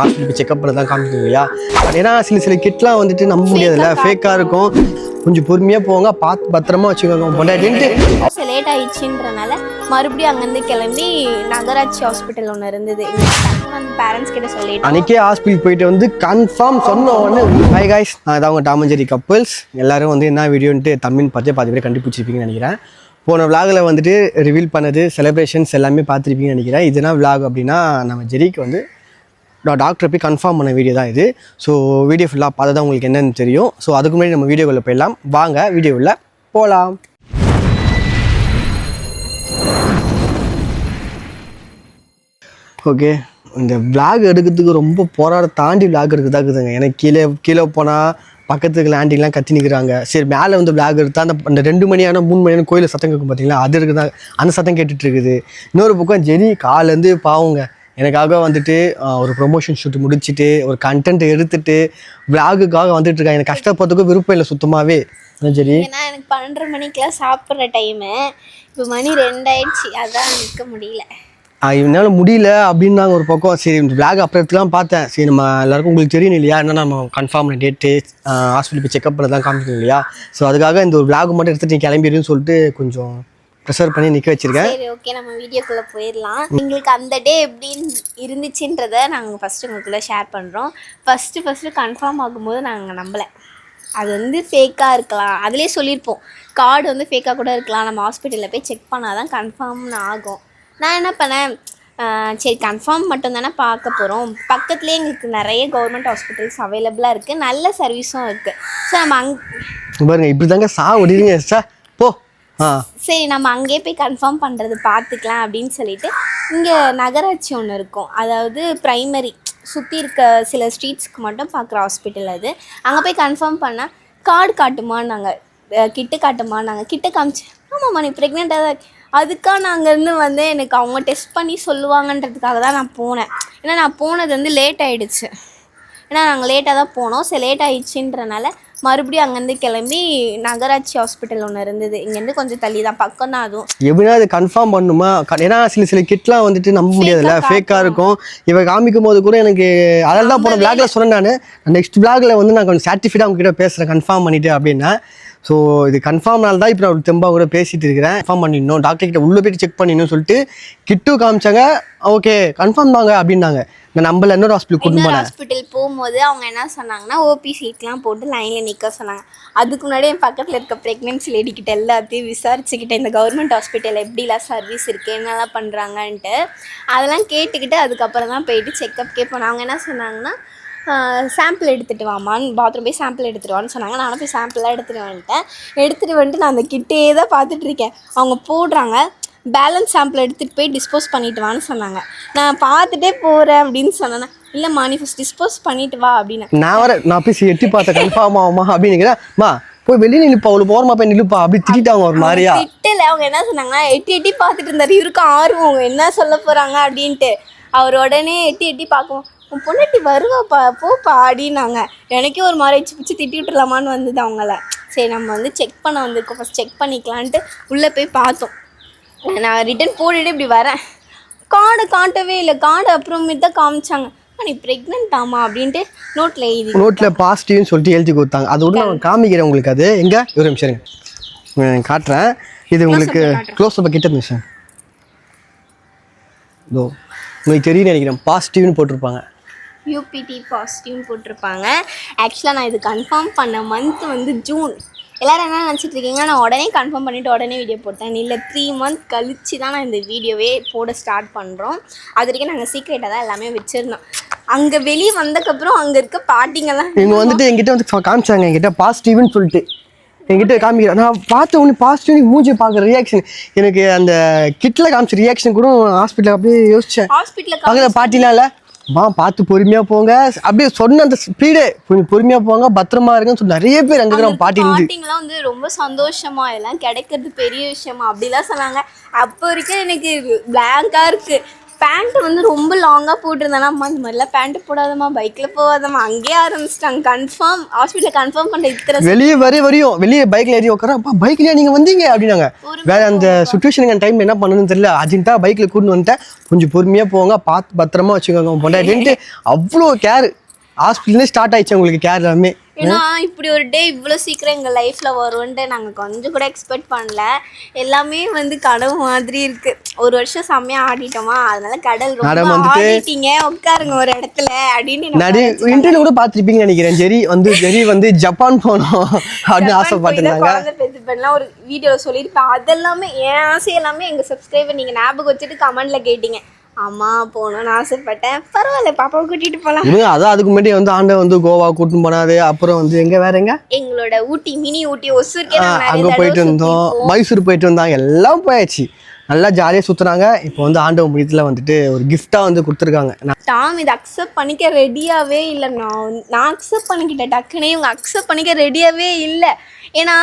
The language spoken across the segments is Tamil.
ஹாஸ்பிட்டல் செக்கப்பில் தான் இல்லையா ஏன்னா சில சில கிட்லாம் வந்துட்டு நம்ப முடியாதுல்ல. ஃபேக்காக இருக்கும். கொஞ்சம் பொறுமையாக போங்க. பார்த்து பத்திரமா வச்சுக்கோங்க பொண்டாட்டின்ட்டு லேட் ஆயிடுச்சுன்றனால மறுபடியும் அங்கேருந்து கிளம்பி நகராட்சி ஹாஸ்பிட்டல் ஒன்று இருந்தது. பேரண்ட்ஸ் கிட்ட சொல்லிட்டு அன்னைக்கே ஹாஸ்பிட்டல் போயிட்டு வந்து கன்ஃபார்ம் சொன்ன உடனே ஹை காய்ஸ் அதான் அவங்க டாமஞ்சேரி கப்புள்ஸ் எல்லாரும் வந்து என்ன வீடியோன்ட்டு தமிழ் பார்த்தே பாதி பேர் கண்டுபிடிச்சிருப்பீங்கன்னு நினைக்கிறேன். போன விலாகில் வந்துட்டு ரிவீல் பண்ணது செலிப்ரேஷன்ஸ் எல்லாமே பார்த்துருப்பீங்கன்னு நினைக்கிறேன். இதுனா விலாக் அப்படின்னா நம்ம ஜெரிக்கு வந்து நான் டாக்டரை போய் கன்ஃபார்ம் பண்ண வீடியோ தான் இது. ஸோ வீடியோ ஃபுல்லாக பார்த்தா தான் உங்களுக்கு என்னென்னு தெரியும். ஸோ அதுக்கு முன்னாடி நம்ம வீடியோக்குள்ளே போயிடலாம். வாங்க வீடியோவில் போகலாம் ஓகே இந்த விளாக் எடுக்கிறதுக்கு ரொம்ப போராட தாண்டி vlog எடுக்கிறதா இருக்குதுங்க. எனக்கு கீழே கீழே போனால் பக்கத்துக்கு ஆண்டிலாம் கத்தி நிற்கிறாங்க சரி மேலே வந்து விளாக் எடுத்தால் அந்த அந்த ரெண்டு மணியான மூணு மணியான கோயிலில் சத்தம் கேட்கும் பார்த்தீங்களா அது இருக்குதா? அந்த சத்தம் கேட்டுட்ருக்குது இன்னொரு பக்கம் ஜெனி காலேருந்து பாவங்க. எனக்காக வந்துட்டு ஒரு ப்ரொமோஷன் ஷூட் முடிச்சுட்டு ஒரு கண்டென்ட் எடுத்துட்டு vlogக்காக வந்துட்டு இருக்காங்க. எனக்கு கஷ்டப்படுறதுக்கும் விருப்பம் இல்லை சுத்தமாகவே சரி ஏன்னா எனக்கு பன்னெண்டரை மணிக்கெலாம் சாப்பிட்ற டைமு இப்போ மணி ரெண்டாயிடுச்சு. அதான் நிற்க முடியல. என்னால் முடியல அப்படின்னாங்க ஒரு பக்கம். சரி அப்புறம் எடுத்துலாம் பார்த்தேன். சரி நம்ம எல்லாருக்கும் உங்களுக்கு தெரியும் இல்லையா? என்ன நம்ம கன்ஃபார்ம் டேட்டு ஹாஸ்பிட்டல் போய் செக்கப்பில் தான் காமிக்கணும் இல்லையா? ஸோ அதுக்காக இந்த ஒரு விளாக் மட்டும் எடுத்துட்டு நீ கிளம்பிடுன்னு சொல்லிட்டு கொஞ்சம் ப்ரெஷர் பண்ணி நிற்க வச்சிருக்கேன் சரி ஓகே நம்ம வீடியோக்குள்ளே போயிடலாம். எங்களுக்கு அந்த டே எப்படி இருந்துச்சுன்றத நாங்கள் ஃபஸ்ட்டு உங்களுக்குள்ளே ஷேர் பண்ணுறோம் ஃபஸ்ட்டு ஃபஸ்ட்டு கன்ஃபார்ம் ஆகும்போது நாங்கள் நம்பலை. அது வந்து ஃபேக்காக இருக்கலாம். அதுலேயே சொல்லியிருப்போம். கார்டு வந்து ஃபேக்காக கூட இருக்கலாம். நம்ம ஹாஸ்பிட்டலில் போய் செக் பண்ணால் தான் கன்ஃபார்ம்னு ஆகும். நான் என்ன பண்ணேன்? சரி கன்ஃபார்ம் மட்டும் தானே பார்க்க போகிறோம் பக்கத்துலேயே எங்களுக்கு நிறைய கவர்மெண்ட் ஹாஸ்பிட்டல்ஸ் அவைலபிளாக இருக்குது நல்ல சர்வீஸும் இருக்குது ஸோ நம்ம அங் பாருங்க இப்படி தாங்க சா ஒடிங்க சார் சரி நம்ம அங்கேயே போய் கன்ஃபார்ம் பண்ணுறது பார்த்துக்கலாம் அப்படின்னு சொல்லிட்டு இங்கே நகராட்சி ஒன்று இருக்கும். அதாவது ப்ரைமரி சுற்றி இருக்க சில ஸ்ட்ரீட்ஸ்க்கு மட்டும் பார்க்குற ஹாஸ்பிட்டல் அது. அங்கே போய் கன்ஃபார்ம் பண்ணால் கார்டு காட்டுமான்னாங்க. கிட்ட கிட்டு காட்டுமான்னாங்க. கிட்ட காமிச்சு ஆமாம்மா நீ ப்ரெக்னெண்ட்டாக தான் அதுக்காக நாங்கள் இருந்து வந்து எனக்கு அவங்க டெஸ்ட் பண்ணி சொல்லுவாங்கன்றதுக்காக தான் நான் போனேன். ஏன்னா நான் போனது வந்து லேட் ஆகிடுச்சு ஏன்னா நாங்கள் லேட்டாக தான் போனோம். சரி லேட் ஆகிடுச்சின்றனால மறுபடியும் அங்கேருந்து கிளம்பி நகராட்சி ஹாஸ்பிட்டல் ஒன்று இருந்தது. இங்கேருந்து கொஞ்சம் தள்ளி தான். பக்கம் தான் அதுவும். எப்படின்னா அது கன்ஃபார்ம் பண்ணுமா? ஏன்னா சில சில கிட்லாம் வந்துட்டு நம்ப முடியாதுல்ல. ஃபேக்காக இருக்கும். இவ காமிக்கும் போது கூட எனக்கு அதில் தான் போன விளாக்ல சொன்னேன் நான். நெக்ஸ்ட் விளாக்ல வந்து நான் கொஞ்சம் சாட்டிஃபைடாக உங்ககிட்ட பேசுகிறேன் கன்ஃபார்ம் பண்ணிட்டு அப்படின்னா. ஸோ இது கன்ஃபார்ம்னால தான் இப்போ நான் தெம்பா கூட பேசிட்டு இருக்கிறேன். கன்ஃபார்ம் பண்ணிடணும். டாக்டர் கிட்ட உள்ள போயிட்டு செக் பண்ணிடணும் சொல்லிட்டு கிட்டு காமிச்சாங்க. ஓகே கன்ஃபார்ம் தாங்க அப்படின்னாங்க. நான் நம்பல இன்னொரு ஹாஸ்பிட்டல் கூட்டு இன்னொரு போனேன் ஹாஸ்பிட்டல் போகும்போது அவங்க என்ன சொன்னாங்கன்னா ஓபி சீட்லாம் போட்டு லைனில் நிற்க சொன்னாங்க. அதுக்கு முன்னாடி என் பக்கத்தில் இருக்க ப்ரெக்னென்சி லேடிக்கிட்ட எல்லாத்தையும் விசாரிச்சுக்கிட்டேன். இந்த கவர்மெண்ட் ஹாஸ்பிட்டல் எப்படிலாம் சர்வீஸ் இருக்குது என்னெல்லாம் பண்ணுறாங்கன்ட்டு அதெல்லாம் கேட்டுக்கிட்டு அதுக்கப்புறம் தான் போயிட்டு செக்கப்கே போனேன் அவங்க என்ன சொன்னாங்கன்னா சாம்பிள் எடுத்துகிட்டு வாமான்னு பாத்ரூம் போய் சாம்பிள் எடுத்துகிட்டு வான்னு சொன்னாங்க. நானும் போய் சாம்பிளாக எடுத்துகிட்டு வந்துட்டேன். எடுத்துகிட்டு வந்துட்டு நான் அந்த கிட்டே தான் பார்த்துட்டு இருக்கேன். அவங்க போடுறாங்க. பேலன்ஸ் சாம்பிள் எடுத்துகிட்டு போய் டிஸ்போஸ் பண்ணிட்டு வான்னு சொன்னாங்க. நான் பார்த்துட்டே போகிறேன் அப்படின்னு சொன்னேன். இல்லைம்மா நீ ஃபஸ்ட் டிஸ்போஸ் பண்ணிட்டு வா அப்படின்னு. நான் வர நான் போய் எட்டி பார்த்தேன். கன்ஃபார்ம் ஆகுமா அப்படின்னு நினைக்கிறேன் மா போய் வெளியே நில்லுப்பா அவ்வளோ போகிறமா போய் நில்லுப்பா. அப்படி திட்டாங்க ஒரு மாதிரியா? திட்டல. அவங்க என்ன சொன்னாங்கன்னா எட்டி எட்டி பார்த்துட்டு இருந்தாரு. இவருக்கு ஆர்வம். அவங்க என்ன சொல்ல போகிறாங்க அப்படின்ட்டு. அவர் உடனே எட்டி எட்டி பார்க்கவும் உன் பொண்ணாட்டி வருவாப்பா போப்பா அப்படின்னாங்க. எனக்கே ஒரு மாதிரி வச்சு பிடிச்சி திட்டி விட்டுலாமான்னு வந்தது அவங்கள. சரி நம்ம வந்து செக் பண்ண வந்திருக்கோம். ஃபஸ்ட் செக் பண்ணிக்கலான்ட்டு உள்ளே போய் பார்த்தோம். நான் ரிட்டன் போட்டுட்டு இப்படி வரேன். கார்டை காட்டவே இல்லை. கார்டு அப்புறமேட்டு தான் காமிச்சாங்க. "அம்மா, நீ ப்ரெக்னென்ட் ஆமா அப்படின்ட்டு நோட்டில் எழுதி நோட்டில் பாசிட்டிவ்னு சொல்லிட்டு எழுதி கொடுத்தாங்க. அது விட நான் காமிக்கிறேன் உங்களுக்கு அது. எங்கே? ஒரு நிமிஷம் காட்டுறேன். இது உங்களுக்கு க்ளோஸ் அப் கிட்ட நிமிஷம். இதோ உங்களுக்கு தெரியும் நினைக்கிறேன். பாசிட்டிவ்னு போட்டிருப்பாங்க. யூபிடி பாசிட்டிவ்னு போட்டிருப்பாங்க. ஆக்சுவலாக நான் இது கன்ஃபார்ம் பண்ண மந்த் வந்து ஜூன் எல்லாரும் என்ன நினச்சிட்டு இருக்கீங்க நான் உடனே கன்ஃபார்ம் பண்ணிவிட்டு உடனே வீடியோ போட்டேன். இல்லை த்ரீ மந்த் கழிச்சு தான் நான் இந்த வீடியோவே போட ஸ்டார்ட் பண்ணுறோம் அது வரைக்கும் நாங்கள் சீக்ரெட்டாக தான் எல்லாமே வச்சுருந்தோம். அங்கே வெளியே வந்தக்கப்புறம் அங்கே இருக்க பாட்டிங்கெல்லாம் இவங்க வந்துட்டு என்கிட்ட வந்து காமிச்சாங்க. என்கிட்ட பாசிட்டிவ்னு சொல்லிட்டு. என்கிட்ட காமிக்கிறேன் நான் பார்த்த உடனே பாசிட்டிவ் மூஞ்சி பார்க்குற ரியாக்ஷன் எனக்கு அந்த கிட்டில் காமிச்ச ரியாக்ஷன் கூட ஹாஸ்பிட்டலில் அப்படியே யோசிச்சேன். ஹாஸ்பிட்டலுக்கு பக்கத்தில் பாட்டிலாம் இல்லை? மா பார்த்து பொறுமையாக போங்க. அப்படியே சொன்ன அந்த ஸ்பீடு கொஞ்சம் பொறுமையாக போங்க பத்திரமா இருங்கன்னு சொல்லி நிறைய பேர் அங்கே இருக்கிற பாட்டி இருந்து பாட்டிங்கெல்லாம் வந்து ரொம்ப சந்தோஷமா எல்லாம் கிடைக்கிறது பெரிய விஷயமா அப்படிலாம் சொன்னாங்க. அப்போ வரைக்கும் எனக்கு பிளாங்கா இருக்கு. பேண்ட் வந்து ரொம்ப லாங்காக போட்டிருந்தேன்னா அம்மா இந்த மாதிரிலாம் பேண்ட் போடாதம்மா பைக்கில் போகாதம்மா. அங்கேயே ஆரம்பிச்சிட்டாங்க கன்ஃபார்ம் ஹாஸ்பிட்டலில் கன்ஃபார்ம் பண்ண இத்தனை வெளியே வர வரையும் வெளியே பைக்ல ஏறி உட்கார? அப்பா பைக்லயா நீங்க வந்தீங்க? அப்படின்னாங்க. வேற அந்த சுச்சுவேஷனுக்கு டைம் என்ன பண்ணணும்னு தெரியல. அர்ஜென்ட்டா பைக்ல கூட்டு வந்துட்டேன். கொஞ்சம் பொறுமையா போங்க. பார்த்து பத்திரமா வச்சுக்கோங்க பொண்டாட்டின்ட்டு அவ்வளோ கேர் ஹாஸ்பிட்டல்லே ஸ்டார்ட் ஆயிடுச்சு உங்களுக்கு கேர் எல்லாமே. ஏன்னா இப்படி ஒரு டே இவ்வளோ சீக்கிரம் எங்கள் லைஃப்பில் வரும்ன்ட்டு நாங்கள் கொஞ்சம் கூட எக்ஸ்பெக்ட் பண்ணல. எல்லாமே வந்து கனவு மாதிரி இருக்கு. ஒரு வருஷம் செம்மையா ஆடிட்டோமா? அதனால கடல் ரொம்ப ஆடிட்டீங்க. உட்காருங்க ஒரு இடத்துல அப்படின்னு நிறைய இன்டர்வியூ கூட பார்த்துருப்பீங்கன்னு நினைக்கிறேன். ஜெரி வந்து ஜெரி வந்து ஜப்பான் போனோம் அப்படின்னு ஆசைப்பட்டிருந்தாங்க. பெத்து பண்ணலாம் ஒரு வீடியோவில் சொல்லியிருப்பேன். அதெல்லாமே என் ஆசை எல்லாமே எங்கள் சப்ஸ்கிரைபர் நீங்கள் ஞாபகம் வச்சுட்டு கமெண்ட்ல கேட்டீங்க. அம்மா போகணும்னு ஆசைப்பட்டேன். பரவாயில்ல பாப்பாவை கூட்டிட்டு போகலாம் அதான் அதுக்கு முன்னாடி வந்து ஆண்டை வந்து கோவா கூட்டின்னு போனாரு. அப்புறம் வந்து எங்க வேற எங்க? எங்களோட ஊட்டி மினி ஊட்டி நிறைய அங்க போயிட்டு இருந்தோம் சுத்திருக்கோம். மைசூர் போயிட்டு வந்தாங்க. எல்லாம் போயாச்சு. நல்லா ஜாலியாக சுத்துறாங்க இப்போ வந்து ஆண்டவன் முடியத்தில் வந்துட்டு ஒரு gift-ஆ வந்து கொடுத்துருக்காங்க. நான் டாம் இதை அக்செப்ட் பண்ணிக்க ரெடியாகவே இல்லை. நான் நான் அக்செப்ட் பண்ணிக்கிட்டேன். டக்குனே இவங்க அக்செப்ட் பண்ணிக்க ரெடியாகவே இல்லை. ஏன்னா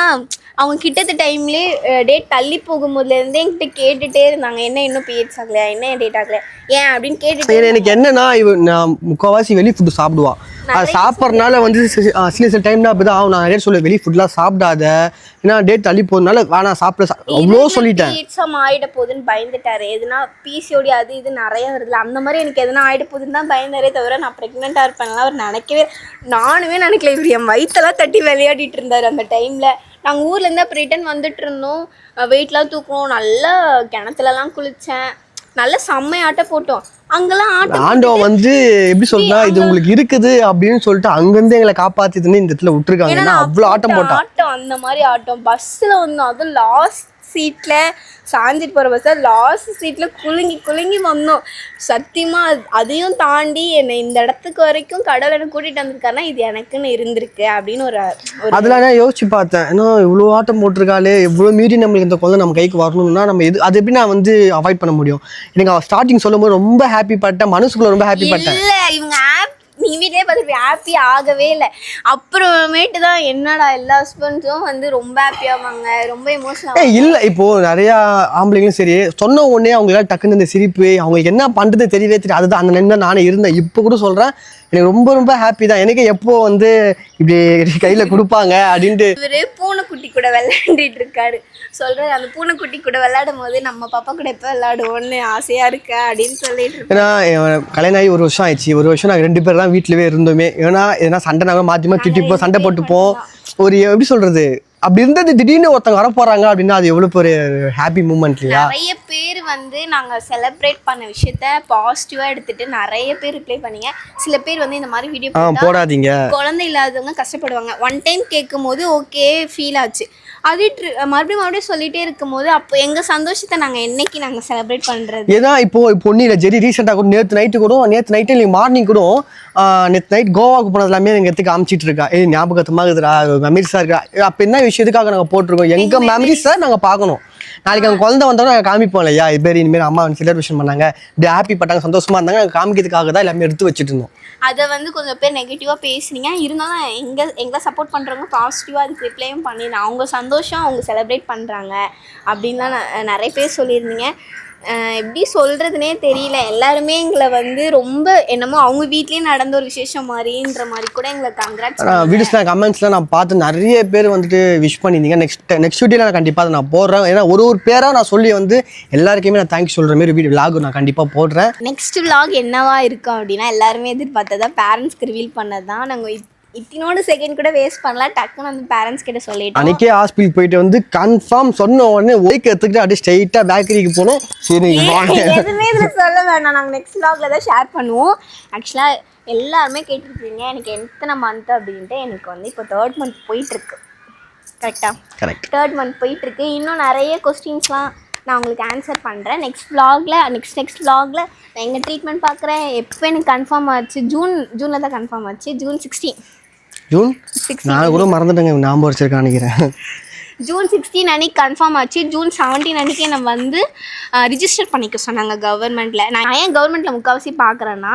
அவங்க கிட்டத்த டைம்லேயே டேட் தள்ளி போகும்போதுலேருந்தே என்கிட்ட கேட்டுட்டே இருந்தாங்க. என்ன இன்னும் பீரியட்ஸ் ஆகலையா? என்ன டேட் ஆகலையா? ஏன் அப்படின்னு கேட்டுட்டு எனக்கு என்னன்னா இவ நான் முக்கால்வாசி வெளி ஃபுட்டு சாப்பிடுவா. அது சாப்பிட்றதுனால வந்து சில சில டைம்ல அப்படிதான் ஆகும். நான் நிறைய சொல்லுவேன் வெளி ஃபுட்லாம் சாப்பிடாத. ஏன்னா டேட் தள்ளி போகிறதுனால வேணாம் சாப்பிட அவ்வளோ சொல்லிட்டேன். பீரியட்ஸாக ஆயிட போகுதுன்னு பயந்துட்டாரு. எதுனா பிசிஓடி அது இது நிறைய வருதுல அந்த மாதிரி எனக்கு எதுனா ஆயிட போகுதுன்னு தான் பயந்தாரே தவிர நான் ப்ரெக்னெண்ட்டாக இருப்பேன்லாம் அவர் நினைக்கவே நானுமே நினைக்கல. இவர் என் வயிற்றெல்லாம் தட்டி விளையாடிட்டு இருந்தார் அந்த டைமில் நாங்கள் ஊர்லேருந்து அப்போ ரிட்டன் வந்துட்டு இருந்தோம். வெயிட்லாம் தூக்கணும் நல்லா கிணத்துலலாம் குளித்தேன் நல்ல செம்மையாட்டம் போட்டோம். அங்கெல்லாம் ஆண்டவன் வந்து எப்படி சொல்றா இது உங்களுக்கு இருக்குது அப்படின்னு சொல்லிட்டு அங்கேருந்து எங்களை காப்பாத்தி இந்த இடத்துல விட்டுருக்காங்க. ஏன்னா அவ்வளோ ஆட்டம் போட்டான். ஆட்டம் அந்த மாதிரி ஆட்டம். பஸ்ஸில் வந்தோம் அதுவும் லாஸ்ட் சீட்டில் சாஞ்சிட்டு போகிற பஸ்ஸில் லாஸ்ட் சீட்டில் குலுங்கி குலுங்கி வந்தோம். சத்தியமாக அதையும் தாண்டி என்னை இந்த இடத்துக்கு வரைக்கும் கடவுள் என்னை கூட்டிகிட்டு வந்திருக்காருன்னா இது எனக்குன்னு இருந்திருக்கு அப்படின்னு ஒரு அதில் நான் யோசிச்சு பார்த்தேன். ஏன்னா இவ்வளோ ஆட்டம் போட்டிருக்காளே இவ்வளோ மீறி நம்மளுக்கு இந்த குழந்தை நம்ம கைக்கு வரணும்னா நம்ம எது அது எப்படி நான் வந்து அவாய்ட் பண்ண முடியும்? எனக்கு ஸ்டார்டிங் சொல்லும்போது ரொம்ப ஹாப்பி பட்டேன் மனசுக்குள்ள ரொம்ப ஹாப்பி பட்டேன். இவங்க ஆப் நீ வீட்லயே பார்த்துருப்பீங்க ஹாப்பி ஆகவே இல்லை. அப்புறமேட்டு தான் என்னடா எல்லா ஹஸ்பண்ட்ஸும் வந்து ரொம்ப ஹாப்பி ஆவாங்க ரொம்ப எமோஷனல் இல்லை இப்போ நிறையா ஆம்பளைங்களும் சரி சொன்ன உடனே அவங்களால டக்குன்னு இந்த சிரிப்பு அவங்களுக்கு என்ன பண்ணுறது தெரியவே தெரியும் அதுதான் அந்த நின்று நானே இருந்தேன். இப்போ கூட சொல்கிறேன் எனக்கு ரொம்ப ரொம்ப ஹாப்பி தான். எனக்கு எப்போ வந்து இப்படி கையில் கொடுப்பாங்க அப்படின்ட்டு. இவரு பூனைக்குட்டி கூட விளையாண்டுட்டு இருக்காரு. சொல்றாரு அந்த பூனைக்குட்டி கூட விளையாடும் போது நம்ம பாப்பா கூட எப்போ விளையாடுவோம்னு ஆசையா இருக்கா அப்படின்னு சொல்லிட்டு. ஏன்னா கல்யாணம் ஆகி ஒரு வருஷம் ஆயிடுச்சு. ஒரு வருஷம் நாங்கள் ரெண்டு பேர் தான் வீட்டிலவே இருந்தோமே. ஏன்னா எதனா சண்டை நாங்கள் மாற்றி மாற்றி திட்டிப்போம் சண்டை போட்டுப்போம். ஒரு எப்படி சொல்கிறது அப்படி இருந்தது திடீர்னு ஒருத்தங்க வர போகிறாங்க அப்படின்னா அது எவ்வளோ பெரிய ஹாப்பி மூமெண்ட் இல்லையா? நிறைய பேர் வந்து நாங்க செலிப்ரேட் பண்ண விஷயத்த பாசிட்டிவா எடுத்துட்டு நிறைய பேர் ரிப்ளை பண்ணீங்க. சில பேர் வந்து இந்த மாதிரி வீடியோ போடாதீங்க. குழந்தை இல்லாதவங்க கஷ்டப்படுவாங்க. ஒன் டைம் கேட்கும் போது ஓகே ஃபீல் ஆச்சு. அதே மறுபடியும் மறுபடியும் சொல்லிட்டே இருக்கும்போது அப்போ எங்க சந்தோஷத்தை நாங்க என்னைக்கு நாங்க செலிப்ரேட் பண்றது? ஏன்னா இப்போ இப்போ ஒன்றும் இல்லை ஜெரி ரீசெண்டாக கூட நேற்று நைட்டு கூட நேற்று நைட்டு இல்லை மார்னிங் கூட நேற்று நைட் கோவாக்கு போனது எல்லாமே எங்கள் எடுத்து காமிச்சிட்டு இருக்கா. ஏய் ஞாபகத்தமாக இருக்குதுடா மெமரிஸாக இருக்கா அப்போ என்ன விஷயத்துக்காக நாங்கள் போட்டிருக்கோம்? எங்கள் மெமரிஸை நாங்கள் பார்க்கணும். நாளைக்கு அவங்க குழந்தை வந்தாலும் நாங்கள் காமிப்போம் இல்லையா? இது பேர் இனிமேல் அம்மா செலிப்ரேஷன் பண்ணாங்க. இப்படி ஹாப்பி பட்டாங்க சந்தோஷமா இருந்தாங்க. நாங்கள் காமிக்கிறதுக்காக தான் எல்லாமே எடுத்து வச்சுட்டு இருந்தோம். அதை வந்து கொஞ்சம் பேர் நெகட்டிவாக பேசுனீங்க. இருந்தாலும் எங்க எங்களை சப்போர்ட் பண்ணுறவங்க பாசிட்டிவாக அதுக்கு ரிப்ளையும் பண்ணிடுறேன் அவங்க சந்தோஷம் அவங்க செலிப்ரேட் பண்ணுறாங்க அப்படின்லாம் நிறைய பேர் சொல்லியிருந்தீங்க. எப்படி சொல்கிறதுனே தெரியல. எல்லாருமே எங்களை வந்து ரொம்ப என்னமோ அவங்க வீட்லேயே நடந்த ஒரு விசேஷம் மாதிரின்ற மாதிரி கூட எங்களை கங்க்ராட்ஸ் வீடியோஸ்லாம் கமெண்ட்ஸ்லாம் நான் பார்த்து நிறைய பேர் வந்துட்டு விஷ் பண்ணியிருந்தீங்க. நெக்ஸ்ட் நெக்ஸ்ட் வீடியோவில் நான் கண்டிப்பாக நான் போடுறேன். ஏன்னா ஒரு ஒரு பேராக நான் சொல்லி வந்து எல்லாருக்குமே நான் தேங்க்ஸ் சொல்கிற மாதிரி வீடியோ vlog நான் கண்டிப்பாக போடுறேன். நெக்ஸ்ட் vlog என்னவா இருக்கும் அப்படின்னா எல்லாருமே எதிர்பார்த்ததா பேரண்ட்ஸ்க்கு ரிவீல் பண்ணது தான் நாங்கள் இத்தினோட செகண்ட் கூட வேஸ்ட் பண்ணலாம். டக்குன்னு வந்து பேரண்ட்ஸ் கிட்ட சொல்லிட்டோம். அன்னைக்கே ஹாஸ்பிட்டல் போயிட்டு வந்து கன்ஃபார்ம் சொன்ன உடனே ஒய்க்கு எடுத்துக்கிட்டு அப்படியே ஸ்ட்ரைட்டாக பேக்கரிக்கு போனோம். சரி எதுவுமே இதில் சொல்ல வேணாம். நாங்கள் நெக்ஸ்ட் vlogல தான் ஷேர் பண்ணுவோம். ஆக்சுவலாக எல்லாருமே கேட்டுருக்கீங்க எனக்கு எத்தனை மந்த் அப்படின்ட்டு எனக்கு வந்து இப்போ தேர்ட் மந்த் போயிட்டுருக்கு. கரெக்டாக கரெக்ட் தேர்ட் மந்த் போயிட்டுருக்கு. இன்னும் நிறைய கொஸ்டின்ஸ்லாம் நான் உங்களுக்கு ஆன்சர் பண்ணுறேன் நெக்ஸ்ட் vlogல நெக்ஸ்ட் நெக்ஸ்ட் vlogல நான் எங்கள் ட்ரீட்மெண்ட் பார்க்குறேன்? எப்போ எனக்கு கன்ஃபார்ம் ஆச்சு? ஜூன் ஜூனில் தான் கன்ஃபார்ம் ஆச்சு. June sixteen June? நான் கூட மறந்துட்டேங்க ஞாபகம் வச்சிருக்கேன் நினைக்கிறேன் ஜூன் சிக்ஸ்டீன் அன்னைக்கு கன்ஃபார்ம் ஆச்சு. ஜூன் செவன்டீன் அன்னைக்கு நம்ம வந்து ரிஜிஸ்டர் பண்ணிக்க சொன்னாங்க கவர்மெண்ட்டில் நான் ஏன் கவர்மெண்ட்டில் முக்கால்வாசி பார்க்குறேன்னா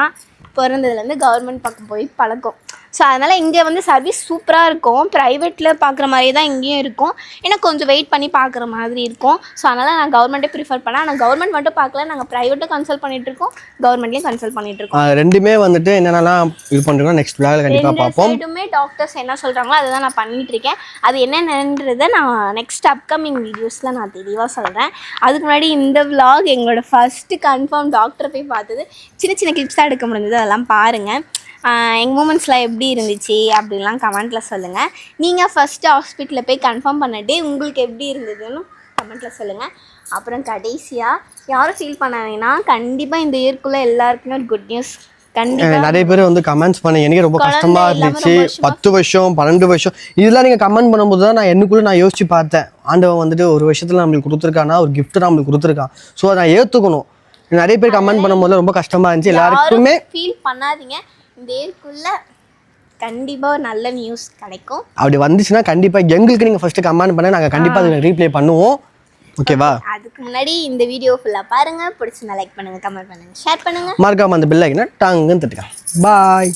பிறந்ததுலேருந்து கவர்மெண்ட் பக்கம் போய் பழக்கம். ஸோ அதனால் இங்கே வந்து சர்வீஸ் சூப்பராக இருக்கும். ப்ரைவேட்டில் பார்க்குற மாதிரியே தான் இங்கேயும் இருக்கும். ஏன்னா கொஞ்சம் வெயிட் பண்ணி பார்க்குற மாதிரி இருக்கும். ஸோ அதனால் நான் கவர்மெண்ட்டே ப்ரிஃபர் பண்ணேன் ஆனால் கவர்மெண்ட் மட்டும் பார்க்கல நாங்கள் ப்ரைவேட்டும் கன்சல்ட் பண்ணிட்டு இருக்கோம். கவர்மெண்ட்லேயும் கன்சல்ட் பண்ணிட்டு இருக்கோம். ரெண்டுமே வந்துட்டு என்னென்னலாம் இது பண்ணுறோம் நெக்ஸ்ட் விளாகில் கண்டிப்பாக பார்ப்போம். சைடுமே டாக்டர்ஸ் என்ன சொல்கிறாங்களோ அதை தான் நான் பண்ணிட்டு இருக்கேன். அது என்னென்னன்றதை நான் நெக்ஸ்ட் அப்கமிங் வீடியோஸில் நான் தெளிவாக சொல்கிறேன் அதுக்கு முன்னாடி இந்த vlog எங்களோட ஃபஸ்ட்டு கன்ஃபார்ம் டாக்டரை போய் பார்த்தது. சின்ன சின்ன கிளிப்ஸாக எடுக்க முடிஞ்சது. அதெல்லாம் பாருங்கள் எங்கள் மூமெண்ட்ஸ்லாம் எப்படி இருந்துச்சு அப்படிலாம் கமெண்ட்டில் சொல்லுங்கள் நீங்கள் ஃபஸ்ட்டு ஹாஸ்பிட்டலில் போய் கன்ஃபார்ம் பண்ணிட்டு உங்களுக்கு எப்படி இருந்ததுன்னு கமெண்ட்டில் சொல்லுங்கள் அப்புறம் கடைசியாக யாரும் ஃபீல் பண்ணாங்கன்னா கண்டிப்பாக இந்த இயர்க்குள்ளே எல்லாருக்குமே ஒரு குட் நியூஸ் நிறைய பேர் வந்து கமெண்ட்ஸ் பண்ண எனக்கு ரொம்ப குழந்தை கஷ்டமா இல்லாம இருந்துச்சு. பத்து வருஷம் பன்னெண்டு வருஷம் இதெல்லாம் நீங்க கமெண்ட் பண்ணும்போது தான் நான் என்னக்குள்ள நான் யோசிச்சு பார்த்தேன். ஆண்டவன் வந்துட்டு ஒரு வருஷத்துல நம்மளுக்கு கொடுத்துருக்கானா ஒரு gift நம்மளுக்கு கொடுத்துருக்கான். ஸோ அதை நான் ஏத்துக்கணும். நிறைய பேர் கமெண்ட் பண்ணும்போது ரொம்ப கஷ்டமா இருந்துச்சு. எல்லாருக்குமே ஃபீல் பண்ணாதீங்க. இயர்க்குள்ள கண்டிப்பாக நல்ல நியூஸ் கிடைக்கும். அப்படி வந்துச்சுன்னா கண்டிப்பா எங்களுக்கு நீங்க ஃபர்ஸ்ட் கமெண்ட் பண்ண நாங்க கண்டிப்பா அதை ரீப்ளே பண்ணுவோம். ஓகேவா அதுக்கு முன்னாடி இந்த வீடியோ ஃபுல்லாக பாருங்க. பிடிச்சிருந்தா லைக் பண்ணுங்க கமெண்ட் பண்ணுங்க ஷேர் பண்ணுங்க. மறக்காம அந்த பில் ஐக்கனை டாங்குன்னு தட்டுங்க. பாய்